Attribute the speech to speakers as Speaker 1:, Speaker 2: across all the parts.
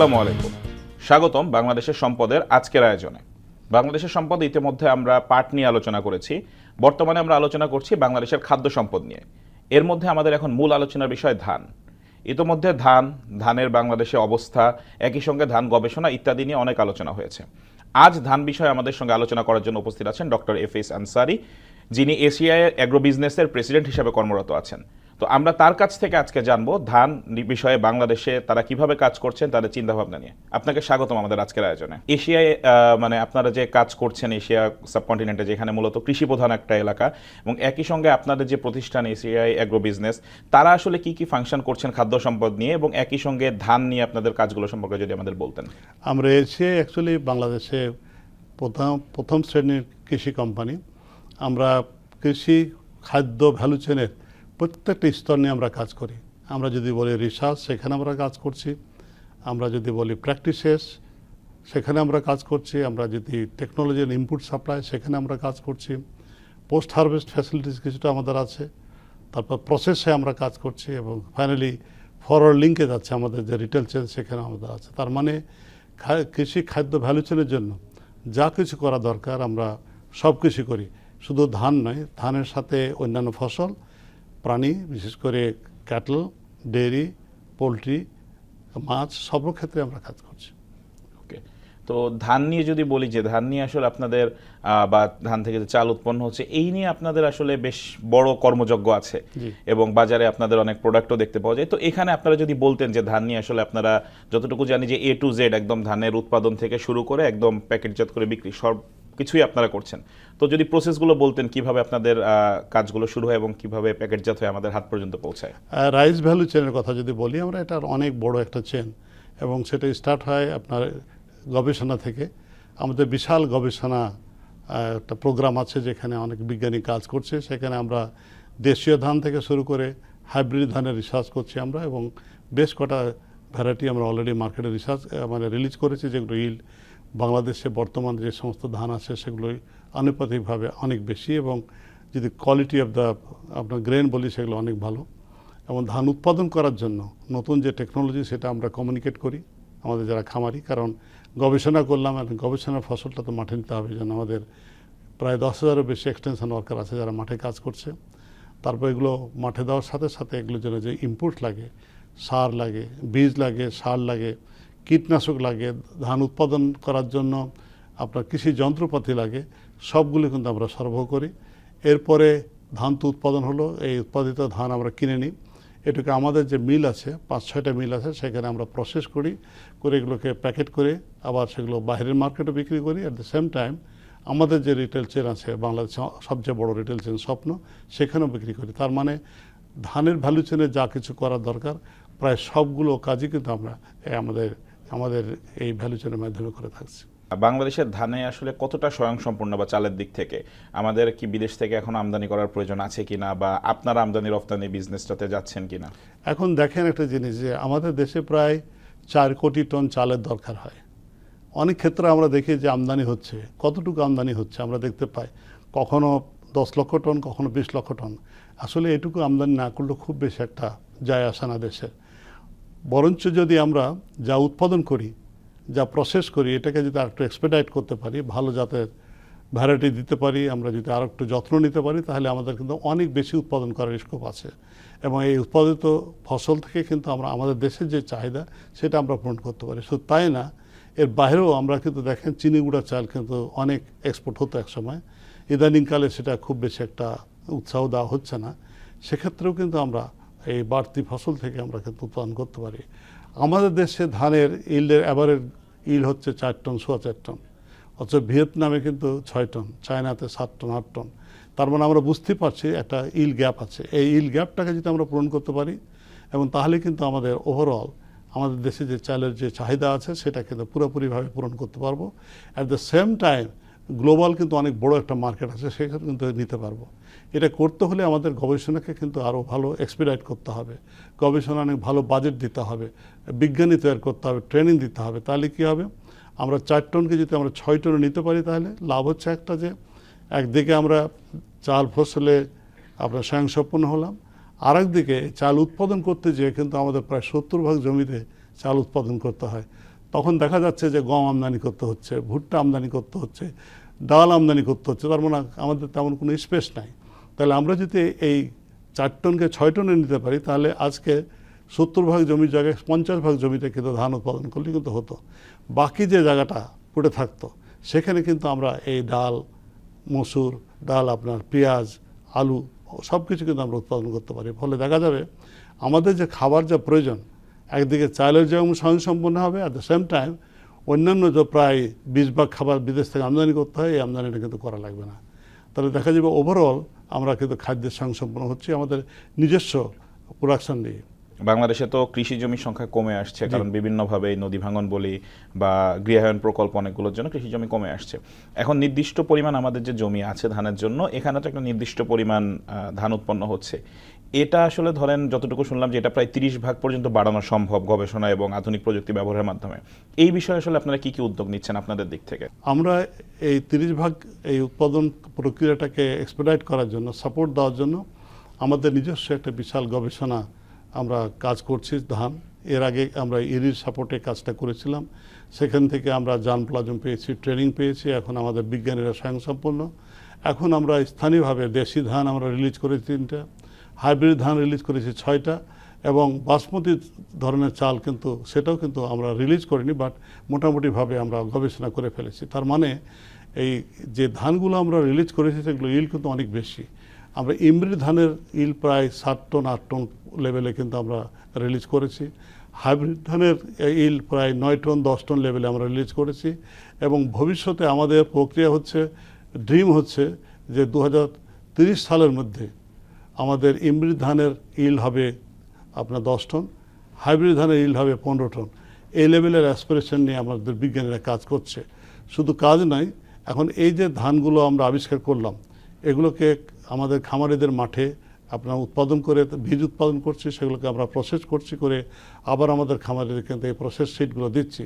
Speaker 1: আসসালামু আলাইকুম। স্বাগতম বাংলাদেশের সম্পদের আজকের আয়োজনে। বাংলাদেশের সম্পদ ইতিমধ্যে আমরা পাট নিয়ে আলোচনা করেছি। বর্তমানে আমরা আলোচনা করছি বাংলাদেশের খাদ্য সম্পদ নিয়ে। এর মধ্যে আমাদের এখন মূল আলোচনার বিষয় ধান। ইতোমধ্যে ধান, ধানের বাংলাদেশে অবস্থা, একই সঙ্গে ধান গবেষণা ইত্যাদি নিয়ে অনেক আলোচনা হয়েছে। আজ ধান বিষয়ে আমাদের সঙ্গে আলোচনা করার জন্য উপস্থিত আছেন ডক্টর এফ এস আনসারি, যিনি এশিয়ায় অ্যাগ্রো বিজনেসের প্রেসিডেন্ট হিসেবে কর্মরত আছেন। তো আমরা তার কাছ থেকে আজকে জানব ধান বিষয়ে বাংলাদেশে তারা কীভাবে কাজ করছেন তাদের চিন্তা ভাবনা নিয়ে। আপনাকে স্বাগতম আমাদের আজকের আয়োজনে। এশিয়ায় মানে আপনারা যে কাজ করছেন এশিয়া সাবকন্টিনেন্টে, যেখানে মূলত কৃষি প্রধান একটা এলাকা, এবং একই সঙ্গে আপনাদের যে প্রতিষ্ঠান এশিয়ায় অ্যাগ্রো বিজনেস তারা আসলে কি কি ফাংশন করছেন খাদ্য সম্পদ নিয়ে, এবং একই সঙ্গে ধান নিয়ে আপনাদের কাজগুলো সম্পর্কে যদি আমাদের বলতেন।
Speaker 2: আমরা এসে অ্যাকচুয়ালি বাংলাদেশে প্রথম প্রথম শ্রেণির কৃষি কোম্পানি আমরা কৃষি খাদ্য ভ্যালু চেনের প্রত্যেকটা স্তর নিয়ে আমরা কাজ করি। আমরা যদি বলি রিসার্চ সেখানে আমরা কাজ করছি। আমরা যদি বলি প্র্যাকটিসেস সেখানে আমরা কাজ করছি। আমরা যদি টেকনোলজির ইনপুট সাপ্লাই সেখানে আমরা কাজ করছি। পোস্ট হারভেস্ট ফ্যাসিলিটিস কিছুটা আমাদের আছে। তারপর প্রসেসে আমরা কাজ করছি এবং ফাইনালি ফরওয়ার্ড লিঙ্কে যাচ্ছে আমাদের যে রিটেল চেন সেখানে আমাদের আছে। তার মানে কৃষি খাদ্য ভ্যালু চেনের জন্য যা কিছু করা দরকার আমরা সব কিছু করি। শুধু ধান নয়, ধানের সাথে অন্যান্য ফসল প্রাণী বিশেষ করে ক্যাটল ডেয়ারি পোলট্রি মাছ সব ক্ষেত্রে আমরা কাজ করছি।
Speaker 1: ওকে। তো ধান নিয়ে যদি বলি যে ধান নিয়ে আসলে আপনাদের বা ধান থেকে যে চাল উৎপন্ন হচ্ছে এই নিয়ে আপনাদের আসলে বেশ বড় কর্মযজ্ঞ আছে এবং বাজারে আপনাদের অনেক প্রোডাক্টও দেখতে পাওয়া যায়। তো এখানে আপনারা যদি বলতেন যে ধান নিয়ে আসলে আপনারা যতটুকু জানি যে এ টু জেড একদম ধানের উৎপাদন থেকে শুরু করে একদম প্যাকেটজাত করে বিক্রি সব কিছুই আপনারা করছেন। তো যদি প্রসেসগুলো বলতেন কীভাবে আপনাদের কাজগুলো শুরু হয় এবং কীভাবে প্যাকেটজাত হয়ে আমাদের হাত পর্যন্ত পৌঁছায়।
Speaker 2: রাইস ভ্যালু চেনের কথা যদি বলি, আমরা এটার অনেক বড় একটা চেন এবং সেটা স্টার্ট হয় আপনার গবেষণা থেকে। আমাদের বিশাল গবেষণা একটা প্রোগ্রাম আছে যেখানে অনেক বিজ্ঞানী কাজ করছে। সেখানে আমরা দেশীয় ধান থেকে শুরু করে হাইব্রিড ধানের রিসার্চ করছি আমরা এবং বেশ কটা ভ্যারাইটি আমরা অলরেডি মার্কেটে রিসার্চ মানে রিলিজ করেছি যেগুলো ইল বাংলাদেশে বর্তমান যে সমস্ত ধান আছে সেগুলোই আনুপাতিকভাবে অনেক বেশি এবং যদি কোয়ালিটি অফ দ্য আপনার গ্রেন বলি সেগুলো অনেক ভালো। এবং ধান উৎপাদন করার জন্য নতুন যে টেকনোলজি সেটা আমরা কমিউনিকেট করি আমাদের যারা খামারি, কারণ গবেষণা করলাম আর গবেষণার ফসলটা তো মাঠে নিতে হবে। যেন আমাদের প্রায় দশ হাজারের বেশি এক্সটেনশন ওয়ার্কার আছে যারা মাঠে কাজ করছে। তারপর এগুলো মাঠে দেওয়ার সাথে সাথে এগুলোর জন্য যে ইনপুট লাগে, সার লাগে, বীজ লাগে, সার লাগে কীটনাশক লাগে, ধান উৎপাদন করার জন্য আপনার কৃষি যন্ত্রপাতি লাগে, সবগুলি কিন্তু আমরা সরবরাহ করি। এরপরে ধান তো উৎপাদন হলো, এই উৎপাদিত ধান আমরা কিনে নিই। এটুকু আমাদের যে মিল আছে, পাঁচ, ছয়টা মিল আছে, সেখানে আমরা প্রসেস করি, করে এগুলোকে প্যাকেট করে আবার সেগুলো বাইরের মার্কেটে বিক্রি করি। অ্যাট দ্য সেম টাইম আমাদের যে রিটেল চেন আছে, বাংলাদেশে সবচেয়ে বড় রিটেল চেন স্বপ্ন, সেখানেও বিক্রি করি। তার মানে ধানের ভ্যালু চেনে যা কিছু করার দরকার, প্রায় সবগুলো কাজই কিন্তু আমরা আমাদের আমাদের এই ভ্যালু চেনের মাধ্যমে করে থাকছি।
Speaker 1: বাংলাদেশের ধানে আসলে কতটা স্বয়ংসম্পূর্ণ বা চালের দিক থেকে? আমাদের কি বিদেশ থেকে এখন আমদানি করার প্রয়োজন আছে কিনা বা আপনার আমদানি রপ্তানি বিজনেসটাতে যাচ্ছেন কিনা?
Speaker 2: এখন দেখেন একটা জিনিস যে আমাদের দেশে প্রায় চার কোটি টন চালের দরকার হয়। অনেক ক্ষেত্রে আমরা দেখি যে আমদানি হচ্ছে। কতটুকু আমদানি হচ্ছে আমরা দেখতে পাই। কখনো দশ লক্ষ টন কখনো বিশ লক্ষ টন। আসলে এটুকু আমদানি না করলে খুব বেশি একটা যায় আসে না দেশের। বরঞ্চ যদি আমরা যা উৎপাদন করি, যা প্রসেস করি, এটাকে যদি আরেকটু এক্সপেডাইট করতে পারি, ভালো জাতের ভ্যারাইটি দিতে পারি, আমরা যদি আর একটু যত্ন নিতে পারি, তাহলে আমাদের কিন্তু অনেক বেশি উৎপাদন করার স্কোপ আছে। এবং এই উৎপাদিত ফসল থেকে কিন্তু আমরা, আমাদের দেশের যে চাহিদা, সেটা আমরা পূরণ করতে পারি। শুধু তাই না, এর বাইরেও আমরা কিন্তু দেখেন, চিনি গুঁড়া চাল কিন্তু অনেক এক্সপোর্ট হতো এক সময় ইদানিংকালে সেটা খুব বেশি একটা উৎসাহ দেওয়া হচ্ছে না। সেক্ষেত্রেও কিন্তু আমরা এই বাড়তি ফসল থেকে আমরা কিন্তু উৎপাদন করতে পারি। আমাদের দেশে ধানের ইল্ডের অ্যাভারেজ ইল হচ্ছে চার টন, সোয়া চার টন। অথচ ভিয়েতনামে কিন্তু ছয় টন, চায়নাতে সাত টন, আট টন। তার মানে আমরা বুঝতে পারছি একটা ইল গ্যাপ আছে। এই ইল গ্যাপটাকে যদি আমরা পূরণ করতে পারি, এবং তাহলে কিন্তু আমাদের ওভারঅল আমাদের দেশে যে চালের যে চাহিদা আছে, সেটা কিন্তু পুরোপুরিভাবে পূরণ করতে পারব। At the same time global কিন্তু অনেক বড় একটা মার্কেট আছে, সেখানে কিন্তু নিতে পারব। এটা করতে হলে আমাদের গবেষণাকে কিন্তু আরও ভালো এক্সপিরাইট করতে হবে। গবেষণা অনেক ভালো বাজেট দিতে হবে, বিজ্ঞানী তৈরি করতে হবে ট্রেনিং দিতে হবে। তাহলে কী হবে? আমরা চার টনকে যদি আমরা ছয় টনে নিতে পারি তাহলে লাভ হচ্ছে একটা যে, একদিকে আমরা চাল ফসলে আমরা স্বয়ংসম্পন্ন হলাম আর একদিকে চাল উৎপাদন করতে যেয়ে কিন্তু আমাদের প্রায় সত্তর ভাগ জমিতে চাল উৎপাদন করতে হয়। তখন দেখা যাচ্ছে যে গম আমদানি করতে হচ্ছে, ভুট্টা আমদানি করতে হচ্ছে, ডাল আমদানি করতে হচ্ছে, তার মানে আমাদের তেমন কোনো স্পেস নাই। তাহলে আমরা যদি এই চার টনকে ছয় টনে নিতে পারি, তাহলে আজকে সত্তর ভাগ জমির জায়গায় পঞ্চাশ ভাগ জমিতে কিন্তু ধান উৎপাদন করলে কিন্তু হতো। বাকি যে জায়গাটা পড়ে থাকতো, সেখানে কিন্তু আমরা এই ডাল, মসুর, ডাল আপনার পেঁয়াজ, আলু সব কিছু কিন্তু আমরা উৎপাদন করতে পারি। ফলে দেখা যাবে আমাদের যে খাবার যা প্রয়োজন, একদিকে চালের যেমন স্বয়ংসম্পন্ন হবে অ্যাট দ্য সেম টাইম অন্যান্য যে প্রায় বিশ ভাগ খাবার বিদেশ থেকে আমদানি করতে হয়, এই আমদানিটা কিন্তু করা লাগবে না। তাহলে দেখা যাবে ওভারঅল আমরা কিন্তু খাদ্যের স্বয়ংসম্পন্ন হচ্ছি আমাদের নিজস্ব প্রোডাকশন নিয়ে
Speaker 1: বাংলাদেশে তো কৃষি জমির সংখ্যা কমে আসছে কারণ বিভিন্নভাবে নদী ভাঙন বলি বা গৃহায়ন প্রকল্প অনেকগুলোর জন্য কৃষি জমি কমে আসছে। এখন নির্দিষ্ট পরিমাণ আমাদের যে জমি আছে ধানের জন্য এখানে তো একটা নির্দিষ্ট পরিমাণ ধান উৎপন্ন হচ্ছে। এটা আসলে ধরেন যতটুকু শুনলাম যে এটা প্রায় তিরিশ ভাগ পর্যন্ত বাড়ানো সম্ভব গবেষণা এবং আধুনিক প্রযুক্তি ব্যবহারের মাধ্যমে। এই বিষয়ে আসলে আপনারা কি কি উদ্যোগ নিচ্ছেন আপনাদের দিক থেকে?
Speaker 2: আমরা এই তিরিশ ভাগ এই উৎপাদন প্রক্রিয়াটাকে এক্সপেডাইট করার জন্য সাপোর্ট দেওয়ার জন্য আমাদের নিজস্ব একটা বিশাল গবেষণা আমরা কাজ করছি ধান। এর আগে আমরা ইরির সাপোর্টে কাজটা করেছিলাম। সেখান থেকে আমরা জান প্লাজম পেয়েছি ট্রেনিং পেয়েছি, এখন আমাদের বিজ্ঞানীরা স্বয়ংসম্পন্ন এখন আমরা স্থানীয়ভাবে দেশি ধান আমরা রিলিজ করেছি তিনটা। হাইব্রিড ধান রিলিজ করেছি ছয়টা এবং বাসমতি ধরনের চাল কিন্তু সেটাও কিন্তু আমরা রিলিজ করিনি বাট মোটামুটিভাবে আমরা গবেষণা করে ফেলেছি। তার মানে এই যে ধানগুলো আমরা রিলিজ করেছি, সেগুলো ইল কিন্তু অনেক বেশি। আমরা ইমরি ধানের ইল প্রায় সাত টন, আট টন লেভেলে কিন্তু আমরা রিলিজ করেছি। হাইব্রিড ধানের ইল প্রায় নয় টন, দশ টন লেভেলে আমরা রিলিজ করেছি এবং ভবিষ্যতে আমাদের প্রক্রিয়া হচ্ছে ড্রিম হচ্ছে যে দু সালের মধ্যে আমাদের ইমরি ধানের ইল হবে আপনার দশ টন, হাইব্রিড ধানের ইল হবে পনেরো টন। এই লেভেলের অ্যাসপিরেশন নিয়ে আমাদের বিজ্ঞানীরা কাজ করছে। শুধু কাজ নয়, এখন এই যে ধানগুলো আমরা আবিষ্কার করলাম, এগুলোকে আমাদের খামারিদের মাঠে আপনার উৎপাদন করে বীজ উৎপাদন করছি, সেগুলোকে আমরা প্রসেস করছি করে আবার আমাদের খামারিদের কিন্তু এই প্রসেস সিটগুলো দিচ্ছি।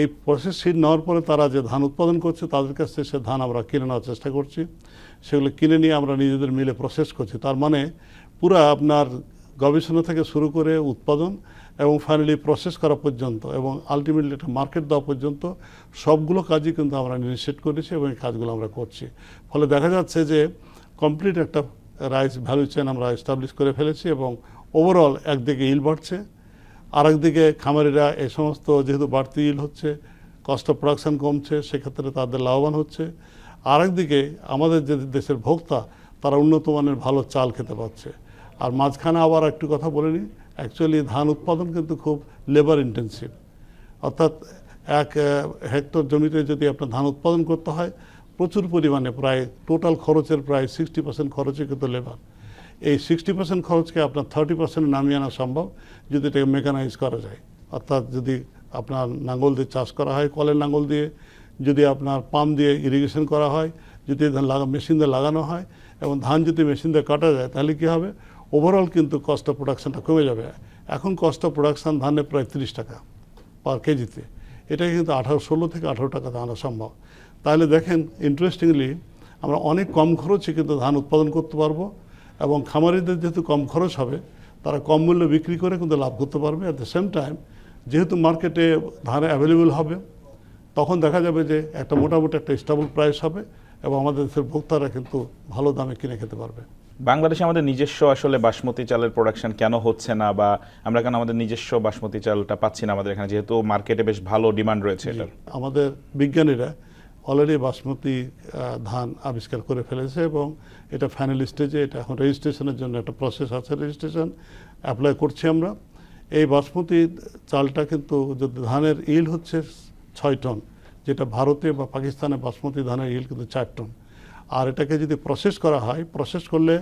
Speaker 2: এই প্রসেস সিট নেওয়ার পরে তারা যে ধান উৎপাদন করছে, তাদের কাছ থেকে সে ধান আমরা কিনে নেওয়ার চেষ্টা করছি। সেগুলো কিনে নিয়ে আমরা নিজেদের মিলে প্রসেস করছি। তার মানে পুরো আপনার গবেষণা থেকে শুরু করে উৎপাদন এবং ফাইনালি প্রসেস করা পর্যন্ত এবং আলটিমেটলি একটা মার্কেট দেওয়া পর্যন্ত সবগুলো কাজই কিন্তু আমরা ইনিশিয়েট করেছি এবং এই কাজগুলো আমরা করছি। ফলে দেখা যাচ্ছে যে কমপ্লিট একটা রাইস ভ্যালু চেন আমরা এস্টাবলিশ করে ফেলেছি এবং ওভারঅল একদিকে ইল বাড়ছে আরেকদিকে খামারিরা এই সমস্ত যেহেতু বাড়তি ইল হচ্ছে কস্ট অফ প্রোডাকশন কমছে, সেক্ষেত্রে তাদের লাভবান হচ্ছে। আরেকদিকে আমাদের যে দেশের ভোক্তা, তারা উন্নত মানের ভালো চাল খেতে পাচ্ছে। আর মাঝখানে আবার একটু কথা বলে নিই অ্যাকচুয়ালি ধান উৎপাদন কিন্তু খুব লেবার ইন্টেন্সিভ অর্থাৎ এক হেক্টর জমিতে যদি আপনার ধান উৎপাদন করতে হয়, প্রচুর পরিমাণে প্রায় টোটাল খরচের প্রায় সিক্সটি পার্সেন্ট খরচে কিন্তু লেবার এই সিক্সটি পার্সেন্ট খরচকে আপনার থার্টি পার্সেন্ট নামিয়ে আনা সম্ভব যদি এটাকে মেকানাইজ করা যায়। অর্থাৎ যদি আপনার নাঙ্গল দিয়ে চাষ করা হয়, কলের নাঙ্গল দিয়ে, যদি আপনার পাম্প দিয়ে ইরিগেশন করা হয়, যদি ধান মেশিন দিয়ে লাগানো হয় এবং ধান যদি মেশিন দিয়ে কাটা যায়, তাহলে কী হবে? ওভারঅল কিন্তু কস্ট অফ প্রোডাকশনটা কমে যাবে। এখন কস্ট অফ প্রোডাকশন ধানের প্রায় তিরিশ টাকা পার কেজিতে। এটা কিন্তু আঠারো, ষোলো থেকে আঠারো টাকা আনা সম্ভব। তাহলে দেখেন ইন্টারেস্টিংলি আমরা অনেক কম খরচে কিন্তু ধান উৎপাদন করতে পারব। এবং খামারিদের যেহেতু কম খরচ হবে তারা কম মূল্যে বিক্রি করে কিন্তু লাভ করতে পারবে। অ্যাট দ্য সেম টাইম যেহেতু মার্কেটে ধান অ্যাভেলেবেল হবে তখন দেখা যাবে যে একটা মোটামুটি একটা স্টেবল প্রাইস হবে এবং আমাদের দেশের ভোক্তারা কিন্তু ভালো দামে কিনে খেতে পারবে।
Speaker 1: বাংলাদেশে আমাদের নিজস্ব আসলে বাসমতি চালের প্রোডাকশন কেন হচ্ছে না বা আমরা কেন আমাদের নিজস্ব বাসমতি চালটা পাচ্ছি না আমাদের এখানে? যেহেতু মার্কেটে বেশ ভালো ডিমান্ড রয়েছে এটার।
Speaker 2: আমাদের বিজ্ঞানীরা অলরেডি বাসমতি ধান আবিষ্কার করে ফেলেছে এবং এটা ফাইনাল স্টেজে এটা এখন রেজিস্ট্রেশনের জন্য একটা প্রসেস আছে রেজিস্ট্রেশন অ্যাপ্লাই করছি আমরা। এই বাসমতি চালটা কিন্তু যদি ধানের ইল হচ্ছে ছয় টন, যেটা ভারতে বা পাকিস্তানে বাসমতি ধানের ইল কিন্তু চার টন। আর এটাকে যদি প্রসেস করা হয় প্রসেস করলে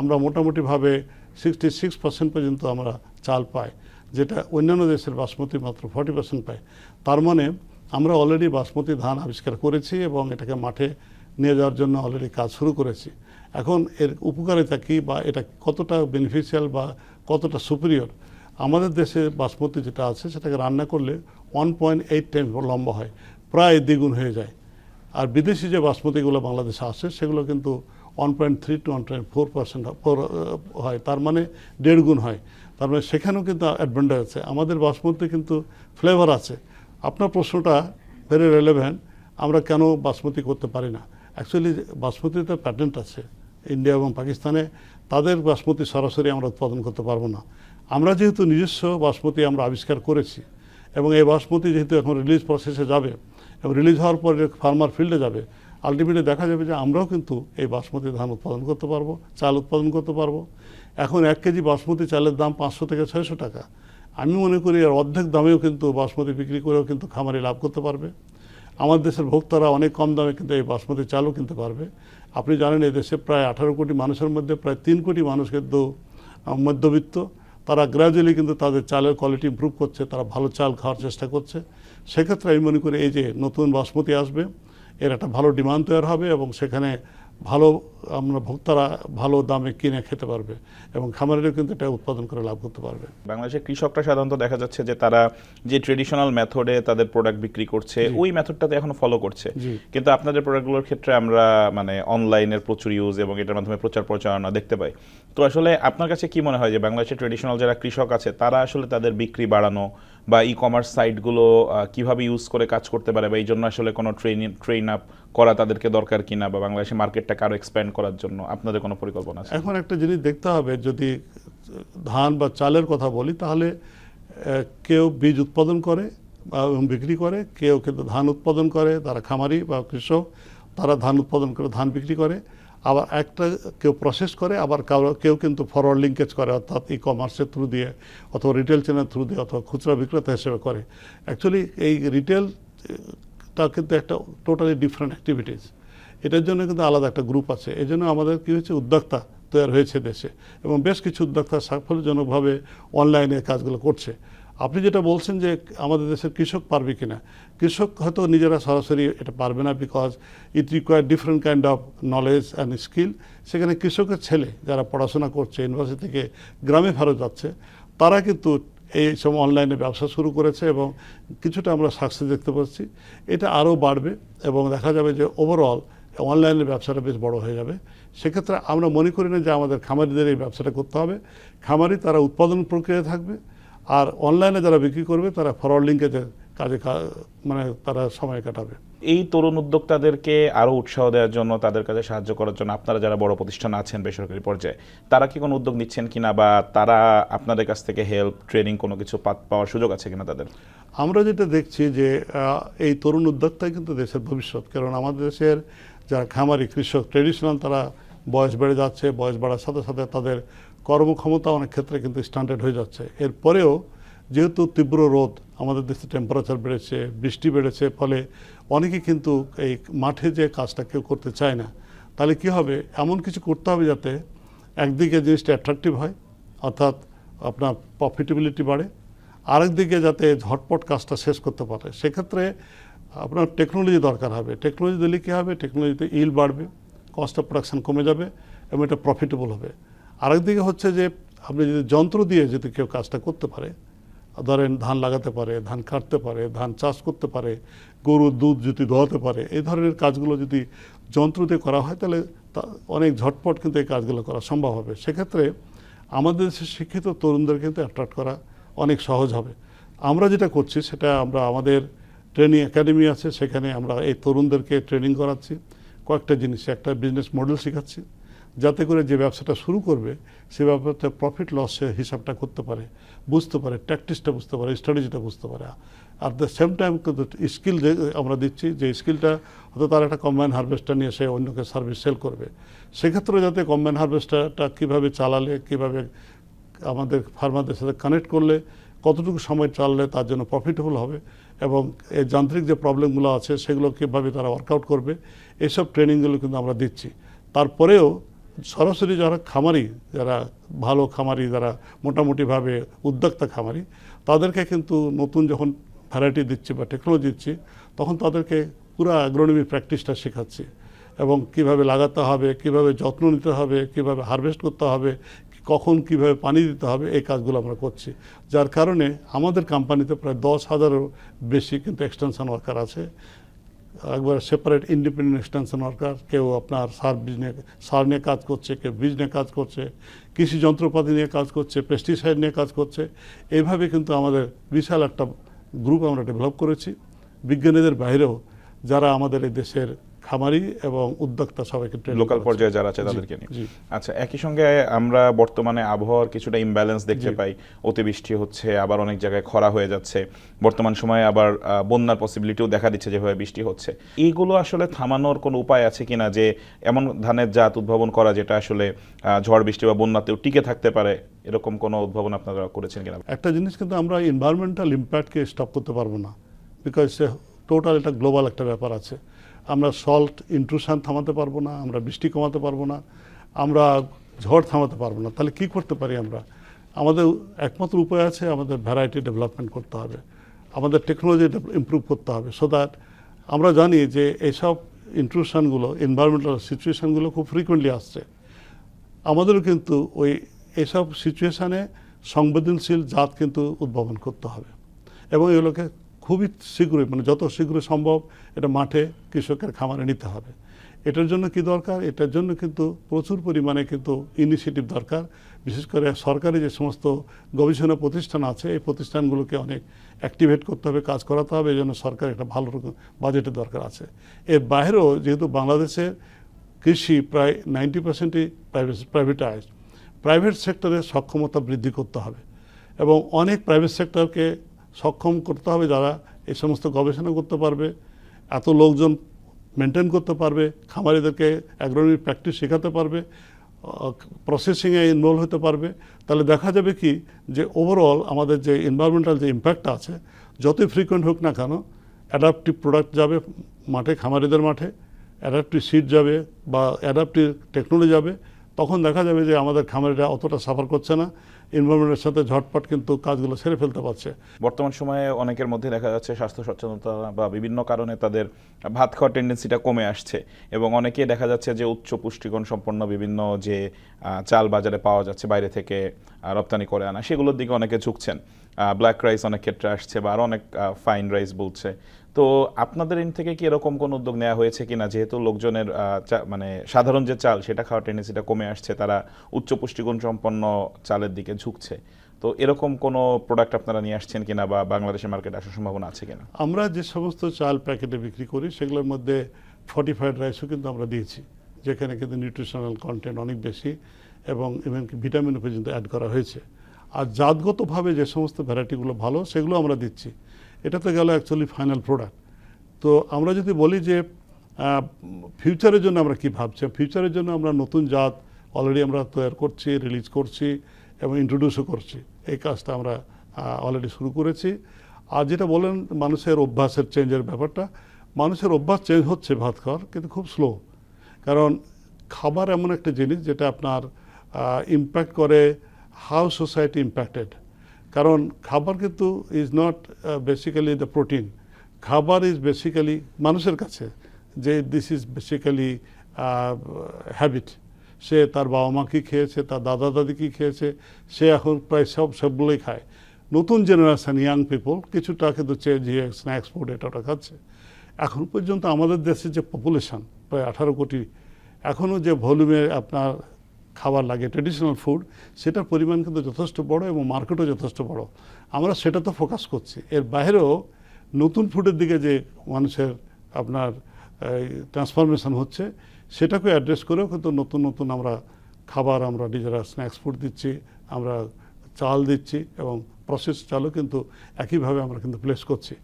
Speaker 2: আমরা মোটামুটিভাবে সিক্সটি সিক্স পার্সেন্ট পর্যন্ত আমরা চাল পাই, যেটা অন্যান্য দেশের বাসমতি মাত্র ফর্টি পার্সেন্ট পায়। তার মানে আমরা অলরেডি বাসমতি ধান আবিষ্কার করেছি এবং এটাকে মাঠে নিয়ে যাওয়ার জন্য অলরেডি কাজ শুরু করেছি। এখন এর উপকারিতা কী বা এটা কতটা বেনিফিশিয়াল বা কতটা সুপিরিয়র আমাদের দেশে বাসমতি যেটা আছে, সেটাকে রান্না করলে ওয়ান পয়েন্ট এইট টাইম লম্বা হয়, প্রায় দ্বিগুণ হয়ে যায়। আর বিদেশি যে বাসমতিগুলো বাংলাদেশে আসে সেগুলো কিন্তু one point three two one point four percent হয় তার মানে দেড় গুণ হয়। তার মানে সেখানেও কিন্তু অ্যাডভান্টেজ আছে। আমাদের বাসমতি কিন্তু ফ্লেভার আছে। আপনার প্রশ্নটা ভেরি রেলেভেন্ট আমরা কেন বাসমতি করতে পারি না? অ্যাকচুয়ালি বাসমতিতে প্যাটেন্ট আছে ইন্ডিয়া এবং পাকিস্তানে তাদের বাসমতি সরাসরি আমরা উৎপাদন করতে পারব না। আমরা যেহেতু নিজস্ব বাসমতি আমরা আবিষ্কার করেছি, এবং এই বাসমতি যেহেতু এখন রিলিজ প্রসেসে যাবে, এবং রিলিজ হওয়ার পরে ফার্মার ফিল্ডে যাবে আলটিমেটলি দেখা যাবে যে আমরাও কিন্তু এই বাসমতি ধান উৎপাদন করতে পারব, চাল উৎপাদন করতে পারব। এখন এক কেজি বাসমতি চালের দাম পাঁচশো থেকে ছয়শো টাকা। আমি মনে করি এর অর্ধেক দামেও কিন্তু বাসমতি বিক্রি করেও কিন্তু খামারি লাভ করতে পারবে। আমার দেশের ভোক্তারা অনেক কম দামে কিন্তু এই বাসমতি চালও কিনতে পারবে। আপনি জানেন এই দেশে প্রায় আঠারো কোটি মানুষের মধ্যে প্রায় তিন কোটি মানুষ কিন্তু মধ্যবিত্ত। তারা গ্র্যাজুয়ালি কিন্তু তাদের চালের কোয়ালিটি ইম্প্রুভ করছে, তারা ভালো চাল খাওয়ার চেষ্টা করছে। সেক্ষেত্রে আমি মনে করি এই যে নতুন বাসমতি আসবে, এর একটা ভালো ডিমান্ড তৈরি হবে এবং সেখানে ভালো আমরা ভোক্তারা ভালো দামে কিনে খেতে পারবে এবং খামারেরও কিন্তু এটা উৎপাদন করে লাভ করতে পারবে।
Speaker 1: বাংলাদেশের কৃষকরা সাধারণত দেখা যাচ্ছে যে তারা যে ট্রেডিশনাল মেথডে তাদের প্রোডাক্ট বিক্রি করছে ওই মেথডটাতে এখনও ফলো করছে। কিন্তু আপনাদের প্রোডাক্টগুলোর ক্ষেত্রে আমরা মানে অনলাইনের প্রচুর ইউজ এবং এটার মাধ্যমে প্রচার প্রচারণা দেখতে পাই। তো আসলে আপনার কাছে কি মনে হয় যে বাংলাদেশের ট্রেডিশনাল যারা কৃষক আছে তারা আসলে তাদের বিক্রি বাড়ানো বা ই কমার্স সাইটগুলো কীভাবে ইউজ করে কাজ করতে পারে বা এই জন্য আসলে কোনো ট্রেন ট্রেন আপ করা তাদেরকে দরকার কিনা বা বাংলাদেশের মার্কেটটাকে আরও এক্সপ্যান্ড করার জন্য আপনাদের কোনো পরিকল্পনা আছে?
Speaker 2: এখন একটা জিনিস দেখতে হবে, যদি ধান বা চালের কথা বলি, তাহলে কেউ বীজ উৎপাদন করে বা বিক্রি করে, কেউ কিন্তু ধান উৎপাদন করে, তারা খামারি বা কৃষক, তারা ধান উৎপাদন করে, ধান বিক্রি করে। আবার একটা কেউ প্রসেস করে, আবার কারও কেউ কিন্তু ফরওয়ার্ড লিঙ্কেজ করে, অর্থাৎ ই কমার্সের থ্রু দিয়ে, অথবা রিটেল চেনের থ্রু দিয়ে, অথবা খুচরা বিক্রেতা হিসেবে করে। অ্যাকচুয়ালি এই রিটেল টা কিন্তু একটা টোটালি ডিফারেন্ট অ্যাক্টিভিটিস এটার জন্য কিন্তু আলাদা একটা গ্রুপ আছে। এই জন্য আমাদের কী হয়েছে, উদ্যোক্তা তৈরি হয়েছে দেশে। এবং বেশ কিছু উদ্যোক্তা সাফল্যজনকভাবে অনলাইনে কাজগুলো করছে। আপনি যেটা বলছেন যে আমাদের দেশের কৃষক পারবে কিনা, কৃষক হয়তো নিজেরা সরাসরি এটা পারবে না because it require different kind of knowledge and skill সেখানে কৃষকের ছেলে যারা পড়াশোনা করছে ইউনিভার্সিটি থেকে গ্রামে ফেরত যাচ্ছে, তারা কিন্তু এই সব অনলাইনে ব্যবসা শুরু করেছে এবং কিছুটা আমরা সাকসেস দেখতে পাচ্ছি। এটা আরও বাড়বে এবং দেখা যাবে যে ওভারঅল অনলাইনের ব্যবসাটা বেশ বড় হয়ে যাবে। সেক্ষেত্রে আমরা মনে করি না যে আমাদের খামারিদের এই ব্যবসাটা করতে হবে। খামারি তারা উৎপাদন প্রক্রিয়া থাকবে। আর অনলাইনে যারা বিক্রি করবে তারা ফরওয়ার্ড লিঙ্কেজের কাজে মানে তারা সময় কাটাবে।
Speaker 1: এই তরুণ উদ্যোক্তাদেরকে আরও উৎসাহ দেওয়ার জন্য তাদের কাছে সাহায্য করার জন্য আপনারা যারা বড় প্রতিষ্ঠান আছেন বেসরকারি পর্যায়ে তারা কি কোনো উদ্যোগ নিচ্ছেন কিনা বা তারা আপনাদের কাছ থেকে হেল্প ট্রেনিং কোনো কিছু পাওয়ার সুযোগ আছে কিনা তাদের?
Speaker 2: আমরা যেটা দেখছি যে এই তরুণ উদ্যোক্তাই কিন্তু দেশের ভবিষ্যৎ। কারণ আমাদের দেশের যারা খামারি কৃষক ট্রেডিশনাল তারা বয়স বেড়ে যাচ্ছে বয়স বাড়ার সাথে সাথে তাদের কর্মক্ষমতা অনেক ক্ষেত্রে কিন্তু স্ট্যান্ডার্ড হয়ে যাচ্ছে। এরপরেও যেহেতু তীব্র রোদ, আমাদের দেশে টেম্পারেচার বেড়েছে, বৃষ্টি বেড়েছে, ফলে অনেকে কিন্তু এই মাঠে যে কাজটা কেউ করতে চায় না, তাহলে কি হবে? এমন কিছু করতে হবে যাতে একদিকে জিনিসটা অ্যাট্রাকটিভ হয়, অর্থাৎ আপনার প্রফিটেবিলিটি বাড়ে, আরেকদিকে যাতে ঝটপট কাজটা শেষ করতে পারে। সেক্ষেত্রে আপনার টেকনোলজি দরকার হবে। টেকনোলজি দিলে কী হবে? টেকনোলজিতে ইল বাড়বে কস্ট অফ প্রোডাকশন কমে যাবে এবং এটা প্রফিটেবল হবে। আরেকদিকে হচ্ছে যে আপনি যদি যন্ত্র দিয়ে যদি কেউ কাজটা করতে পারে, ধরেন ধান লাগাতে পারে, ধান কাটতে পারে, ধান চাষ করতে পারে গরুর দুধ যদি দোয়াতে পারে, এই ধরনের কাজগুলো যদি যন্ত্র দিয়ে করা হয়, তাহলে অনেক ঝটপট কিন্তু এই কাজগুলো করা সম্ভব হবে। সেক্ষেত্রে আমাদের দেশে শিক্ষিত তরুণদের কিন্তু অ্যাট্রাক্ট করা অনেক সহজ হবে। আমরা যেটা করছি, সেটা আমরা আমাদের ট্রেনিং একাডেমি আছে, সেখানে আমরা এই তরুণদেরকে ট্রেনিং করাচ্ছি। কয়েকটা জিনিস, একটা বিজনেস মডেল শেখাচ্ছি। যাতে করে যে ব্যবসাটা শুরু করবে, সে ব্যাপারটা প্রফিট লসের হিসাবটা করতে পারে, বুঝতে পারে ট্যাকটিসটা বুঝতে পারে স্ট্র্যাটেজিটা বুঝতে পারে। আর দ্য সেম টাইম স্কিল যে আমরা দিচ্ছি, যে স্কিলটা হয়তো তার একটা কম্বাইন হারভেস্টার নিয়ে সে অন্যকে সার্ভিস সেল করবে। সেক্ষেত্রে যাতে কম্বাইন হারভেস্টারটা কীভাবে চালালে, কীভাবে আমাদের ফার্মারদের সাথে কানেক্ট করলে, কতটুকু সময় চাললে তার জন্য প্রফিটেবল হবে, এবং এই যান্ত্রিক যে প্রবলেমগুলো আছে, সেগুলো কীভাবে তারা ওয়ার্কআউট করবে এইসব ট্রেনিংগুলো কিন্তু আমরা দিচ্ছি। তারপরেও সরাসরি যারা খামারি, যারা ভালো খামারি, যারা মোটামুটিভাবে উদ্যোক্তা খামারি, তাদেরকে কিন্তু নতুন যখন ভ্যারাইটি দিচ্ছি বা টেকনোলজি দিচ্ছি, তখন তাদেরকে পুরো অ্যাগ্রোনমি প্র্যাকটিসটা শেখাচ্ছি। এবং কীভাবে লাগাতে হবে, কীভাবে যত্ন নিতে হবে, কীভাবে হারভেস্ট করতে হবে, কখন কীভাবে পানি দিতে হবে, এই কাজগুলো আমরা করছি। যার কারণে আমাদের কোম্পানিতে প্রায় দশ হাজারেরও বেশি কিন্তু এক্সটেনশন ওয়ার্কার আছে। একবার সেপারেট ইন্ডিপেন্ডেন্ট এক্সটেনশন ওয়ার্কার কেউ আপনার সার বীজ নিয়ে সার নিয়ে কাজ করছে, কেউ বীজ নিয়ে কাজ করছে, কৃষি যন্ত্রপাতি নিয়ে কাজ করছে পেস্টিসাইড নিয়ে কাজ করছে এইভাবে কিন্তু আমাদের বিশাল একটা গ্রুপ আমরা ডেভেলপ করেছি। বিজ্ঞানীদের বাইরেও যারা আমাদের এই দেশের খামারি এবং উদ্যোক্তা সবাইকে
Speaker 1: লোকাল পর্যায়ে যারা আছে তাদেরকে নিয়ে। আচ্ছা একই সঙ্গে আমরা বর্তমানে আবহাওয়ার কিছুটা ইমব্যালেন্স দেখতে পাই। অতিবৃষ্টি হচ্ছে আবার অনেক জায়গায় খরা হয়ে যাচ্ছে। বর্তমান সময়ে আবার বন্যার পসিবিলিটিও দেখা দিচ্ছে যেভাবে বৃষ্টি হচ্ছে। এইগুলো আসলে থামানোর কোনো উপায় আছে কিনা? যে এমন ধানের জাত উদ্ভাবন করা যেটা আসলে ঝড় বৃষ্টি বা বন্যাতেও টিকে থাকতে পারে এরকম কোনো উদ্ভাবন আপনারা করেছেন কিনা?
Speaker 2: একটা জিনিস কিন্তু আমরা এনভায়রনমেন্টাল ইম্প্যাক্টকে স্টপ করতে পারব না। বিকজ টোটাল এটা গ্লোবাল একটা ব্যাপার আছে। আমরা সল্ট ইন্ট্রুশন থামাতে পারব না, আমরা বৃষ্টি কমাতে পারব না, আমরা ঝড় থামাতে পারব না। তাহলে কি করতে পারি আমরা? আমাদের একমাত্র উপায় আছে আমাদের ভ্যারাইটি ডেভেলপমেন্ট করতে হবে। আমাদের টেকনোলজি ইমপ্রুভ করতে হবে। সো দ্যাট আমরা জানি যে এইসব ইন্ট্রুশনগুলো এনভায়রনমেন্টাল সিচুয়েশানগুলো খুব ফ্রিকুয়েন্টলি আসছে। আমাদেরও কিন্তু ওই এসব সিচুয়েশানে সংবেদনশীল জাত কিন্তু উদ্ভাবন করতে হবে। এবং এগুলোকে খুবই শীঘ্রই মানে যত শীঘ্রই সম্ভব এটা মাঠে কৃষকের খামারে নিতে হবে। এটার জন্য কি দরকার? এটার জন্য কিন্তু প্রচুর পরিমাণে কিন্তু ইনিশিয়েটিভ দরকার। বিশেষ করে সরকারি যে সমস্ত গবেষণা প্রতিষ্ঠান আছে, এই প্রতিষ্ঠানগুলোকে অনেক অ্যাক্টিভেট করতে হবে, কাজ করাতে হবে এই জন্য সরকার একটা ভালো রকম বাজেটের দরকার আছে। এর বাইরেও যেহেতু বাংলাদেশের কৃষি প্রায় নাইনটি পার্সেন্টই প্রাইভেটাইজ প্রাইভেট সেক্টরের সক্ষমতা বৃদ্ধি করতে হবে। এবং অনেক প্রাইভেট সেক্টরকে সক্ষম করতে হবে যারা এই সমস্ত গবেষণা করতে পারবে, এত লোকজন মেনটেন করতে পারবে, খামারিদেরকে অ্যাগ্রোনমিক প্র্যাকটিস শেখাতে পারবে প্রসেসিংয়ে ইনভলভ হতে পারবে। তাহলে দেখা যাবে কি যে ওভারঅল আমাদের যে এনভায়রনমেন্টাল যে ইম্প্যাক্টটা আছে, যতই ফ্রিকোয়েন্ট হোক না কেন অ্যাডাপটিভ প্রোডাক্ট যাবে মাঠে, খামারিদের মাঠে অ্যাডাপটিভ সিট যাবে বা অ্যাডাপটিভ টেকনোলজি যাবে, তখন দেখা যাবে যে আমাদের খামারিরা অতটা সাফার করছে না। এনভায়রনমেন্টের সাথে ঝটপট কিন্তু কাজগুলো সেরে ফেলতে পারছে।
Speaker 1: বর্তমান সময়ে অনেকের মধ্যে দেখা যাচ্ছে স্বাস্থ্য সচেতনতা বা বিভিন্ন কারণে তাদের ভাত খাওয়ার টেন্ডেন্সিটা কমে আসছে এবং অনেকেই দেখা যাচ্ছে যে উচ্চ পুষ্টিগুণ সম্পন্ন বিভিন্ন যে চাল বাজারে পাওয়া যাচ্ছে বাইরে থেকে রপ্তানি করে আনা, সেগুলোর দিকে অনেকে ঝুঁকছেন। ব্ল্যাক রাইস অনেক ক্ষেত্রে আসছে বা আরও অনেক ফাইন রাইস বলছে। তো আপনাদের এন থেকে কি এরকম কোনো উদ্যোগ নেওয়া হয়েছে কিনা? যেহেতু লোকজনের মানে সাধারণ যে চাল, সেটা খাওয়ার টেন্ডেন্সিটা কমে আসছে, তারা উচ্চ পুষ্টিগুণ সম্পন্ন চালের দিকে ঝুঁকছে। তো এরকম কোনো প্রোডাক্ট আপনারা নিয়ে আসছেন কিনা বা বাংলাদেশের মার্কেটে আসার সম্ভাবনা আছে কিনা?
Speaker 2: আমরা যে সমস্ত চাল প্যাকেটে বিক্রি করি, সেগুলোর মধ্যে ফর্টিফাইড রাইসও কিন্তু আমরা দিয়েছি, যেখানে কিন্তু নিউট্রিশনাল কন্টেন্ট অনেক বেশি এবং ইভেনকি ভিটামিনও পর্যন্ত অ্যাড করা হয়েছে। আর জাতগতভাবে যে সমস্ত ভ্যারাইটিগুলো ভালো, সেগুলো আমরা দিচ্ছি। এটা তো গেল অ্যাকচুয়ালি ফাইনাল প্রোডাক্ট তো আমরা যদি বলি যে ফিউচারের জন্য আমরা কি ভাবছি? ফিউচারের জন্য আমরা নতুন জাত অলরেডি আমরা তৈরি করছি রিলিজ করছি এবং ইন্ট্রোডিউসও করছি। এই কাজটা আমরা অলরেডি শুরু করেছি। আর যেটা বলেন, মানুষের অভ্যাসের চেঞ্জের ব্যাপারটা। মানুষের অভ্যাস চেঞ্জ হচ্ছে ভাত খাওয়ার, কিন্তু খুব স্লো কারণ খাবার এমন একটা জিনিস যেটা আপনার ইম্প্যাক্ট করে হাউ সোসাইটি ইম্প্যাক্টেড কারণ খাবার কিন্তু is not basically the protein খাবার ইজ বেসিক্যালি মানুষের কাছে যে দিস ইজ বেসিক্যালি হ্যাবিট সে তার বাবা মা কী খেয়েছে, তার দাদা দাদি কী খেয়েছে, সে এখন প্রায় সব সবগুলোই খায়। নতুন জেনারেশান ইয়াং পিপল কিছুটা কিন্তু চেঞ্জ হয়ে স্ন্যাক্স ফুড এটা ওটা খাচ্ছে। এখন পর্যন্ত আমাদের দেশের যে পপুলেশন প্রায় আঠারো কোটি এখনও যে ভলিউমে আপনার খাবার লাগে। ট্রেডিশনাল ফুড সেটার পরিমাণ কিন্তু যথেষ্ট বড় এবং মার্কেটও যথেষ্ট বড়। আমরা সেটা তো ফোকাস করছি। এর বাইরেও নতুন ফুডের দিকে যে মানুষের আপনার ট্রান্সফরমেশন হচ্ছে, সেটাকে অ্যাড্রেস করেও কিন্তু নতুন নতুন আমরা খাবার, আমরা নিজেরা স্ন্যাক্স ফুড দিচ্ছি, আমরা চাল দিচ্ছি এবং প্রসেস চালও কিন্তু একইভাবে আমরা কিন্তু প্লেস করছি।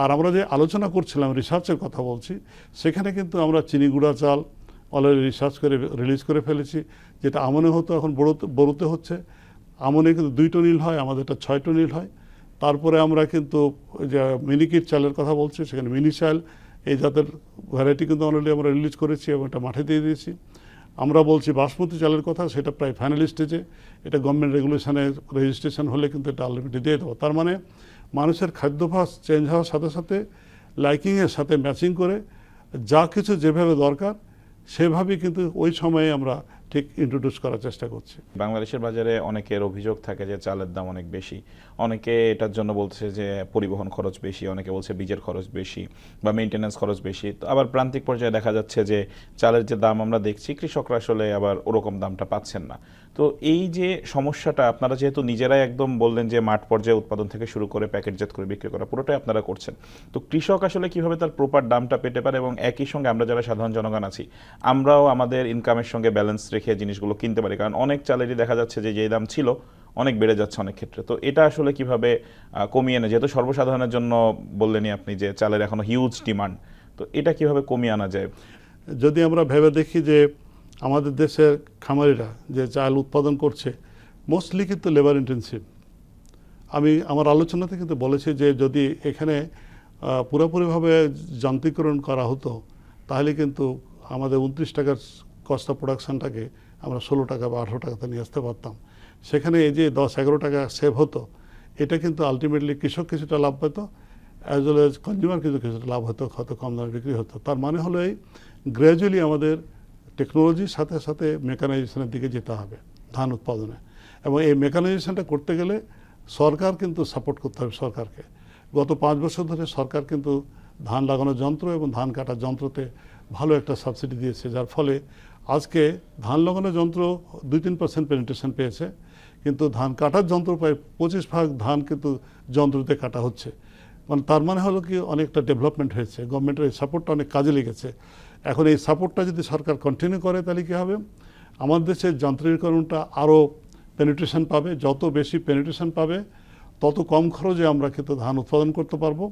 Speaker 2: আর আমরা যে আলোচনা করছিলাম রিসার্চের কথা বলছি, সেখানে কিন্তু আমরা চিনি গুঁড়া চাল অলরেডি রিসার্চ করে রিলিজ করে ফেলেছি, যেটা আমনে হতো, এখন বড়োতে বড়োতে হচ্ছে। আমনে কিন্তু দুই টনিল হয়, আমাদেরটা ছয় টনিল হয়। তারপরে আমরা কিন্তু যে মিনিকিট চালের কথা বলছি, সেখানে মিনি চাল, এই জাতের ভ্যারাইটি কিন্তু অলরেডি আমরা রিলিজ করেছি এবং এটা মাঠে দিয়ে দিয়েছি। আমরা বলছি বাসমতি চালের কথা, সেটা প্রায় ফাইনাল স্টেজে এটা গভর্নমেন্ট রেগুলেশনে রেজিস্ট্রেশন হলে কিন্তু এটা আলটিমেটলি দিয়ে দেবো। তার মানে মানুষের খাদ্যাভ্যাস চেঞ্জ হওয়ার সাথে সাথে লাইকিংয়ের সাথে ম্যাচিং করে, যা কিছু যেভাবে দরকার সেভাবেই কিন্তু ওই সময়ে আমরা ঠিক ইন্ট্রোডিউস করার চেষ্টা করছি।
Speaker 1: বাংলাদেশের বাজারে অনেকের অভিযোগ থাকে যে চালের দাম অনেক বেশি। অনেকে এটার জন্য বলছে যে পরিবহন খরচ বেশি, অনেকে বলছে বীজের খরচ বেশি বা মেনটেন্যান্স খরচ বেশি। তো আবার প্রান্তিক পর্যায়ে দেখা যাচ্ছে যে চালের যে দাম আমরা দেখছি, কৃষকরা আসলে আবার ওরকম দামটা পাচ্ছেন না। তো এই যে সমস্যাটা, আপনারা যেহেতু নিজেরাই একদম বললেন যে মাঠ পর্যায়ে উৎপাদন থেকে শুরু করে প্যাকেটজাত করে বিক্রি করা, পুরোটাই আপনারা করছেন। তো কৃষক আসলে কীভাবে তার প্রপার দামটা পেতে পারে এবং একই সঙ্গে আমরা যারা সাধারণ জনগণ আছি, আমরাও আমাদের ইনকামের সঙ্গে ব্যালেন্স রেখে জিনিসগুলো কিনতে পারি। কারণ অনেক চালেরই দেখা যাচ্ছে যে যেই দাম ছিল, অনেক বেড়ে যাচ্ছে অনেক ক্ষেত্রে। তো এটা আসলে কীভাবে কমিয়ে আনে? যেহেতু সর্বসাধারণের জন্য বললেনই আপনি যে চালের এখনও হিউজ ডিমান্ড তো এটা কীভাবে কমিয়ে আনা যায়?
Speaker 2: যদি আমরা ভেবে দেখি যে আমাদের দেশের খামারিরা যে চাল উৎপাদন করছে মোস্টলি কিন্তু লেবার ইন্টেন্সিভ আমি আমার আলোচনাতে কিন্তু বলেছি যে যদি এখানে পুরোপুরিভাবে যান্ত্রিকরণ করা হতো, তাহলে কিন্তু আমাদের উনত্রিশ টাকার কস্ট অফ প্রোডাকশনটাকে আমরা ষোলো টাকা বা আঠারো টাকাতে নিয়ে আসতে পারতাম। সেখানে এই যে দশ এগারো টাকা সেভ হতো, এটা কিন্তু আলটিমেটলি কৃষক কিছুটা লাভ পেত অ্যাজ ওয়েল এজ কনজিউমার কিন্তু কিছুটা লাভ হতো, হয়তো কম দামে বিক্রি হতো। তার মানে হলো এই গ্র্যাজুয়ালি আমাদের টেকনোলজির সাথে সাথে মেকানাইজেশনের দিকে যেতে হবে, ধান উৎপাদনে। এবং এই মেকানাইজেশনটা করতে গেলে সরকার কিন্তু সাপোর্ট করতে হবে সরকারকে। গত পাঁচ বছর ধরে সরকার কিন্তু ধান লাগানোর যন্ত্র এবং ধান কাটার যন্ত্রতে ভালো একটা সাবসিডি দিয়েছে, যার ফলে আজকে ধান লাগানোর যন্ত্র দুই তিন পার্সেন্ট পেনিট্রেশন পেয়েছে, কিন্তু ধান কাটার যন্ত্র প্রায় পঁচিশ ভাগ ধান কিন্তু যন্ত্রতে কাটা হচ্ছে। মানে তার মানে হলো কি, অনেকটা ডেভেলপমেন্ট হয়েছে। গভর্নমেন্টের এই সাপোর্টটা অনেক কাজে লেগেছে। এখন এই সাপোর্টটা যদি সরকার কন্টিনিউ করে, তাহলে কী হবে? আমাদের দেশের যান্ত্রিকরণটা আরও পেনিট্রেশন পাবে। যত বেশি পেনিট্রেশন পাবে, তত কম খরচে আমরা কিন্তু ধান উৎপাদন করতে পারব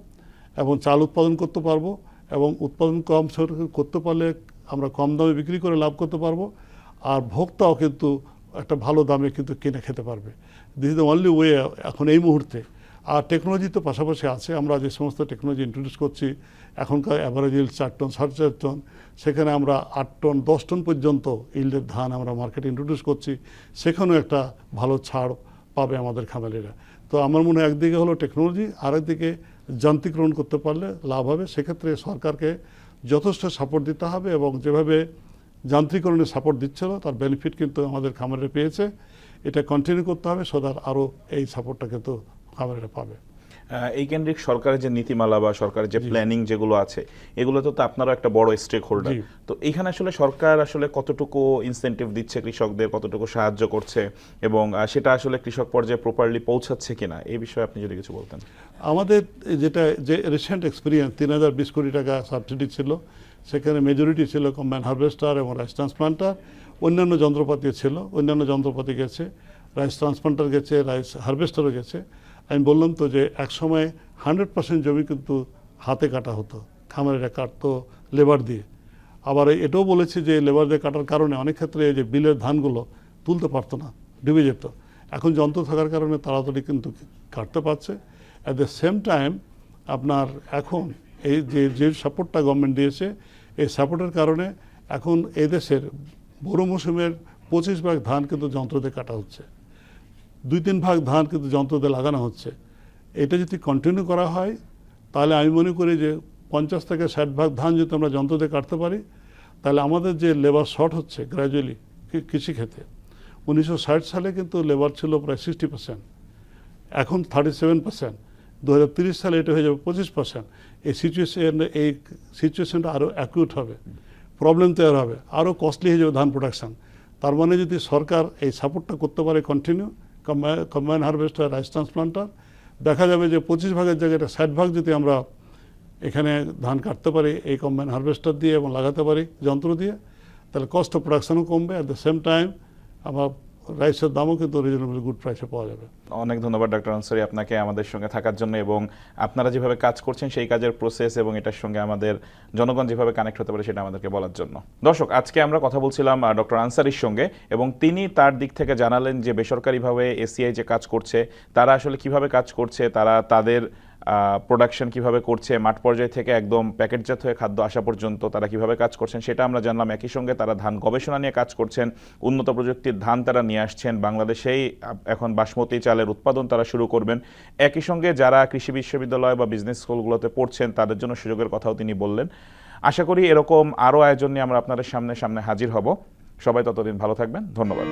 Speaker 2: এবং চাল উৎপাদন করতে পারব এবং উৎপাদন কম করতে পারলে আমরা কম দামে বিক্রি করে লাভ করতে পারব। আর ভোক্তাও কিন্তু একটা ভালো দামে কিন্তু কিনে খেতে পারবে। This is the only way এখন এই মুহূর্তে। আর টেকনোলজি তো পাশাপাশি আছে। আমরা যে সমস্ত টেকনোলজি ইন্ট্রোডিউস করছি এখনকার অ্যাভারেজ ইল্ড চার টন সাড়ে চার টন সেখানে আমরা আট টন দশ টন পর্যন্ত ইল্ডের ধান আমরা মার্কেটে ইন্ট্রোডিউস করছি। সেখানেও একটা ভালো ছাড় পাবে আমাদের খামারিরা। তো আমার মনে হয় একদিকে হলো টেকনোলজি আরেকদিকে যান্ত্রিকরণ করতে পারলে লাভ হবে। সেক্ষেত্রে সরকারকে যথেষ্ট সাপোর্ট দিতে হবে এবং যেভাবে যান্ত্রিকরণের সাপোর্ট দিচ্ছিল, তার বেনিফিট কিন্তু আমাদের খামারে পেয়েছে। এটা কন্টিনিউ করতে হবে সদার আরও এই সাপোর্টটা কিন্তু খামারেরা পাবে।
Speaker 1: এই কেন্দ্রিক সরকারের যে নীতিমালা বা সরকারের যে প্ল্যানিং যেগুলো আছে এগুলোতে তো আপনারও একটা বড় স্টেক হোল্ডার তো এখানে আসলে সরকার আসলে কতটুকু ইনসেন্টিভ দিচ্ছে কৃষকদের কতটুকু সাহায্য করছে এবং সেটা আসলে কৃষক পর্যায়ে প্রপারলি পৌঁছাচ্ছে কিনা এই বিষয়ে আপনি যদি কিছু বলতেন।
Speaker 2: আমাদের যেটা যে রিসেন্ট এক্সপিরিয়েন্স তিন হাজার বিশ কোটি টাকা সাবসিডি ছিল সেখানে মেজরিটি ছিল কম্বাইন হারভেস্টার এবং রাইস ট্রান্সপ্লান্টার অন্যান্য যন্ত্রপাতি ছিল অন্যান্য যন্ত্রপাতি গেছে রাইস ট্রান্সপ্লান্টার গেছে রাইস হারভেস্টারও গেছে। আমি বললাম তো যে এক সময় হান্ড্রেড পার্সেন্ট জমি কিন্তু হাতে কাটা হতো খামারিরা কাটতো লেবার দিয়ে। আবার এটাও বলেছে যে লেবার দিয়ে কাটার কারণে অনেক ক্ষেত্রে যে বিলের ধানগুলো তুলতে পারতো না, ডুবে যেত। এখন যন্ত্র থাকার কারণে তাড়াতাড়ি কিন্তু কাটতে পারছে। অ্যাট দ্য সেম টাইম আপনার এখন এই যে যে সাপোর্টটা গভর্নমেন্ট দিয়েছে, এই সাপোর্টের কারণে এখন এই দেশের বড় মৌসুমের পঁচিশ ভাগ ধান কিন্তু যন্ত্র দিয়ে কাটা হচ্ছে। দুই তিন ভাগ ধান কিন্তু যন্ত্র দিয়ে লাগানো হচ্ছে। এটা যদি কন্টিনিউ করা হয়, তাহলে আমি মনে করি যে পঞ্চাশ থেকে ষাট ভাগ ধান যদি আমরা যন্ত্র দিয়ে কাটতে পারি, তাহলে আমাদের যে লেবার শর্ট হচ্ছে গ্র্যাজুয়ালি কৃষিক্ষেত্রে, উনিশশো ষাট সালে কিন্তু লেবার ছিল প্রায় সিক্সটি পার্সেন্ট এখন থার্টি সেভেন পার্সেন্ট দু সালে এটা হয়ে যাবে পঁচিশ পার্সেন্ট এই সিচুয়েশন এই সিচুয়েশনটা আরও অ্যাকিউট হবে প্রবলেম তৈরি হবে আরও কস্টলি হয়ে যাবে ধান প্রোডাকশন তার মানে যদি সরকার এই সাপোর্টটা করতে পারে continue combine harvester rice transplanter দেখা যাবে যে পঁচিশ ভাগের জায়গাটা ষাট ভাগ যদি আমরা এখানে ধান কাটতে পারি, এই কম্বাইন হারভেস্টার দিয়ে এবং লাগাতে পারি যন্ত্র দিয়ে, তাহলে কস্ট অফ প্রোডাকশনও কমবে। অ্যাট দ্য সেম টাইম আমার রাইসের দামও কিন্তু রিজনেবল গুড প্রাইসে পাওয়া যাবে।
Speaker 1: অনেক ধন্যবাদ ডক্টর আনসারি, আপনাকে আমাদের সঙ্গে থাকার জন্য এবং আপনারা যেভাবে কাজ করছেন সেই কাজের প্রসেস এবং এটার সঙ্গে আমাদের জনগণ যেভাবে কানেক্ট হতে পারে সেটা আমাদেরকে বলার জন্য। দর্শক, আজকে আমরা কথা বলছিলাম ডক্টর আনসারির সঙ্গে এবং তিনি তার দিক থেকে জানালেন যে বেসরকারিভাবে এসিআই যে কাজ করছে, তারা আসলে কীভাবে কাজ করছে, তারা তাদের প্রোডাকশন কীভাবে করছে, মাঠ পর্যায় থেকে একদম প্যাকেটজাত হয়ে খাদ্য আসা পর্যন্ত তারা কীভাবে কাজ করছেন, সেটা আমরা জানলাম। একই সঙ্গে তারা ধান গবেষণা নিয়ে কাজ করছেন। উন্নত প্রযুক্তির ধান তারা নিয়ে আসছেন। বাংলাদেশেই এখন বাসমতি চালের উৎপাদন তারা শুরু করবেন। একই সঙ্গে যারা কৃষি বিশ্ববিদ্যালয় বা বিজনেস স্কুলগুলোতে পড়ছেন, তাদের জন্য সুযোগের কথাও তিনি বললেন। আশা করি এরকম আরও আয়োজন নিয়ে আমরা আপনাদের সামনে সামনে হাজির হব। সবাই ততদিন ভালো থাকবেন। ধন্যবাদ।